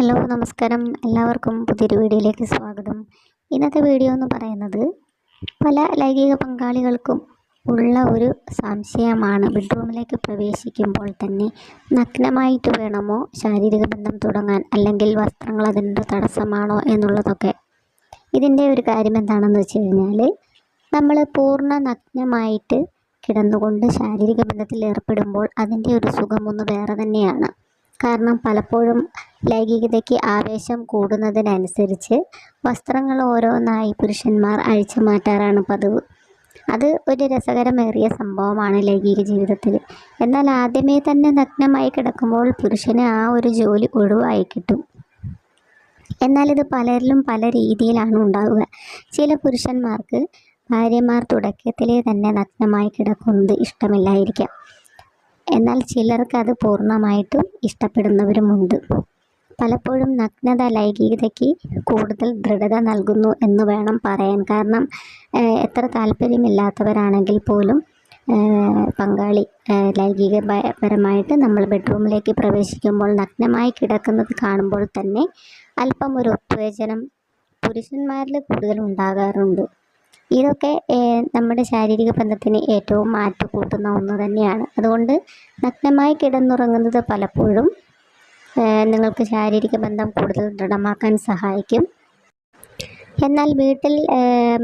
Hello നമസ്കാരം. എല്ലാവർക്കും പുതിയൊരു വീഡിയോയിലേക്ക് സ്വാഗതം. ഇന്നത്തെ വീഡിയോ എന്ന് പറയുന്നത് പല ലൈംഗിക പങ്കാളികൾക്കും ഉള്ള ഒരു സംശയമാണ്. ബെഡ്റൂമിലേക്ക് പ്രവേശിക്കുമ്പോൾ തന്നെ നഗ്നമായിട്ട് വേണമോ ശാരീരിക ബന്ധം തുടങ്ങാൻ അല്ലെങ്കിൽ വസ്ത്രങ്ങൾ അതിന്റെ തടസ്സമാണോ എന്നുള്ളതൊക്കെ? ഇതിന്റെ ഒരു കാര്യം എന്താണെന്ന് വെച്ച് കഴിഞ്ഞാൽ നമ്മൾ പൂർണ നഗ്നമായിട്ട് കിടന്നുകൊണ്ട് ശാരീരിക ബന്ധത്തിൽ ഏർപ്പെടുമ്പോൾ അതിന്റെ ഒരു സുഖമൊന്ന് വേറെ തന്നെയാണ്. കാരണം പലപ്പോഴും ലൈംഗികതയ്ക്ക് ആവേശം കൂടുന്നതിനനുസരിച്ച് വസ്ത്രങ്ങൾ ഓരോന്നായി പുരുഷന്മാർ അഴിച്ചു മാറ്റാറാണ് പതിവ്. അത് ഒരു രസകരമേറിയ സംഭവമാണ് ലൈംഗിക ജീവിതത്തിൽ. എന്നാൽ ആദ്യമേ തന്നെ നഗ്നമായി കിടക്കുമ്പോൾ പുരുഷന് ആ ഒരു ജോലി ഒഴിവായി കിട്ടും. എന്നാൽ ഇത് പലരിലും പല രീതിയിലാണ് ഉണ്ടാവുക. ചില പുരുഷന്മാർക്ക് ഭാര്യമാർ തുടക്കത്തിലേ തന്നെ നഗ്നമായി കിടക്കുന്നത് ഇഷ്ടമില്ലായിരിക്കാം. എന്നാൽ ചിലർക്ക് അത് പൂർണമായിട്ടും ഇഷ്ടപ്പെടുന്നവരുമുണ്ട്. പലപ്പോഴും നഗ്നത ലൈംഗികതയ്ക്ക് കൂടുതൽ ദൃഢത നൽകുന്നു എന്ന് വേണം പറയാൻ. കാരണം എത്ര താല്പര്യമില്ലാത്തവരാണെങ്കിൽ പോലും പങ്കാളി ലൈംഗികപരമായിട്ട് നമ്മൾ ബെഡ്റൂമിലേക്ക് പ്രവേശിക്കുമ്പോൾ നഗ്നമായി കിടക്കുന്നത് കാണുമ്പോൾ തന്നെ അല്പം ഒരു ഉത്തേജനം പുരുഷന്മാരിൽ കൂടുതൽ ഉണ്ടാകാറുണ്ട്. ഇതൊക്കെ നമ്മുടെ ശാരീരിക ബന്ധത്തിന് ഏറ്റവും മാറ്റു കൂട്ടുന്ന ഒന്ന് തന്നെയാണ്. അതുകൊണ്ട് നഗ്നമായി കിടന്നുറങ്ങുന്നത് പലപ്പോഴും നിങ്ങൾക്ക് ശാരീരിക ബന്ധം കൂടുതൽ ദൃഢമാക്കാൻ സഹായിക്കും. എന്നാൽ വീട്ടിൽ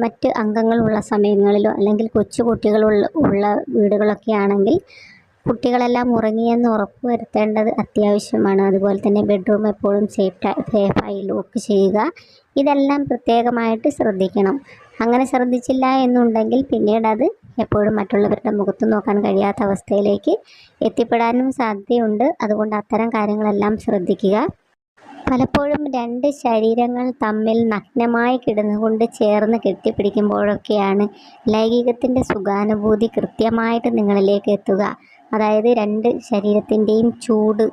മറ്റ് അംഗങ്ങളുള്ള സമയങ്ങളിലോ അല്ലെങ്കിൽ കൊച്ചു കുട്ടികളുള്ള ഉള്ള വീടുകളൊക്കെ ആണെങ്കിൽ കുട്ടികളെല്ലാം ഉറങ്ങിയെന്ന് ഉറപ്പ് വരുത്തേണ്ടത് അത്യാവശ്യമാണ്. അതുപോലെ തന്നെ ബെഡ്റൂം എപ്പോഴും സേഫ് സേഫായി ലോക്ക് ചെയ്യുക. ഇതെല്ലാം പ്രത്യേകമായിട്ട് ശ്രദ്ധിക്കണം. അങ്ങനെ ശ്രദ്ധിച്ചില്ല എന്നുണ്ടെങ്കിൽ പിന്നീട് അത് എപ്പോഴും മറ്റുള്ളവരുടെ മുഖത്ത് നോക്കാൻ കഴിയാത്ത അവസ്ഥയിലേക്ക് എത്തിപ്പെടാനും സാധ്യതയുണ്ട്. അതുകൊണ്ട് അത്തരം കാര്യങ്ങളെല്ലാം ശ്രദ്ധിക്കുക. പലപ്പോഴും രണ്ട് ശരീരങ്ങൾ തമ്മിൽ നഗ്നമായി കിടന്നുകൊണ്ട് ചേർന്ന് കെട്ടിപ്പിടിക്കുമ്പോഴൊക്കെയാണ് ലൈംഗികത്തിന്റെ സുഖാനുഭൂതി കൃത്യമായിട്ട് നിങ്ങളിലേക്ക് എത്തുക. അതായത് രണ്ട് ശരീരത്തിന്റെയും ചൂട്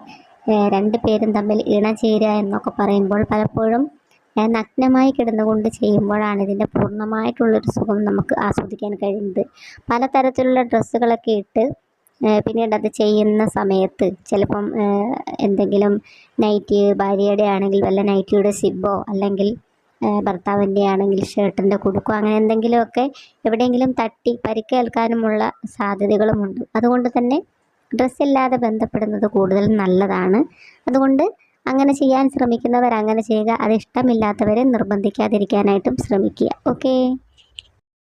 രണ്ട് പേരും തമ്മിൽ ഇണചേരുക എന്നൊക്കെ പറയുമ്പോൾ പലപ്പോഴും നഗ്നമായി കിടന്നുകൊണ്ട് ചെയ്യുമ്പോഴാണ് ഇതിന്റെ പൂർണമായിട്ടുള്ളൊരു സുഖം നമുക്ക് ആസ്വദിക്കാൻ കഴിയുന്നത്. പലതരത്തിലുള്ള ഡ്രസ്സുകളൊക്കെ ഇട്ട് പിന്നീട് അത് ചെയ്യുന്ന സമയത്ത് ചിലപ്പം എന്തെങ്കിലും നൈറ്റി ഭാര്യയുടെ ആണെങ്കിൽ വല്ല നൈറ്റിയുടെ സിബോ അല്ലെങ്കിൽ ഭർത്താവിന്റെ ആണെങ്കിൽ ഷർട്ടിന്റെ കുടുക്കോ അങ്ങനെ എന്തെങ്കിലുമൊക്കെ എവിടെയെങ്കിലും തട്ടി പരിക്കേൽക്കാനുമുള്ള സാധ്യതകളുമുണ്ട്. അതുകൊണ്ട് തന്നെ ഡ്രസ്സില്ലാതെ ബന്ധപ്പെടുന്നത് കൂടുതൽ നല്ലതാണ്. അതുകൊണ്ട് അങ്ങനെ ചെയ്യാൻ ശ്രമിക്കുന്നവർ അങ്ങനെ ചെയ്യുക. അത് ഇഷ്ടമില്ലാത്തവരെ നിർബന്ധിക്കാതിരിക്കാനായിട്ടും ശ്രമിക്കുക. ഓക്കേ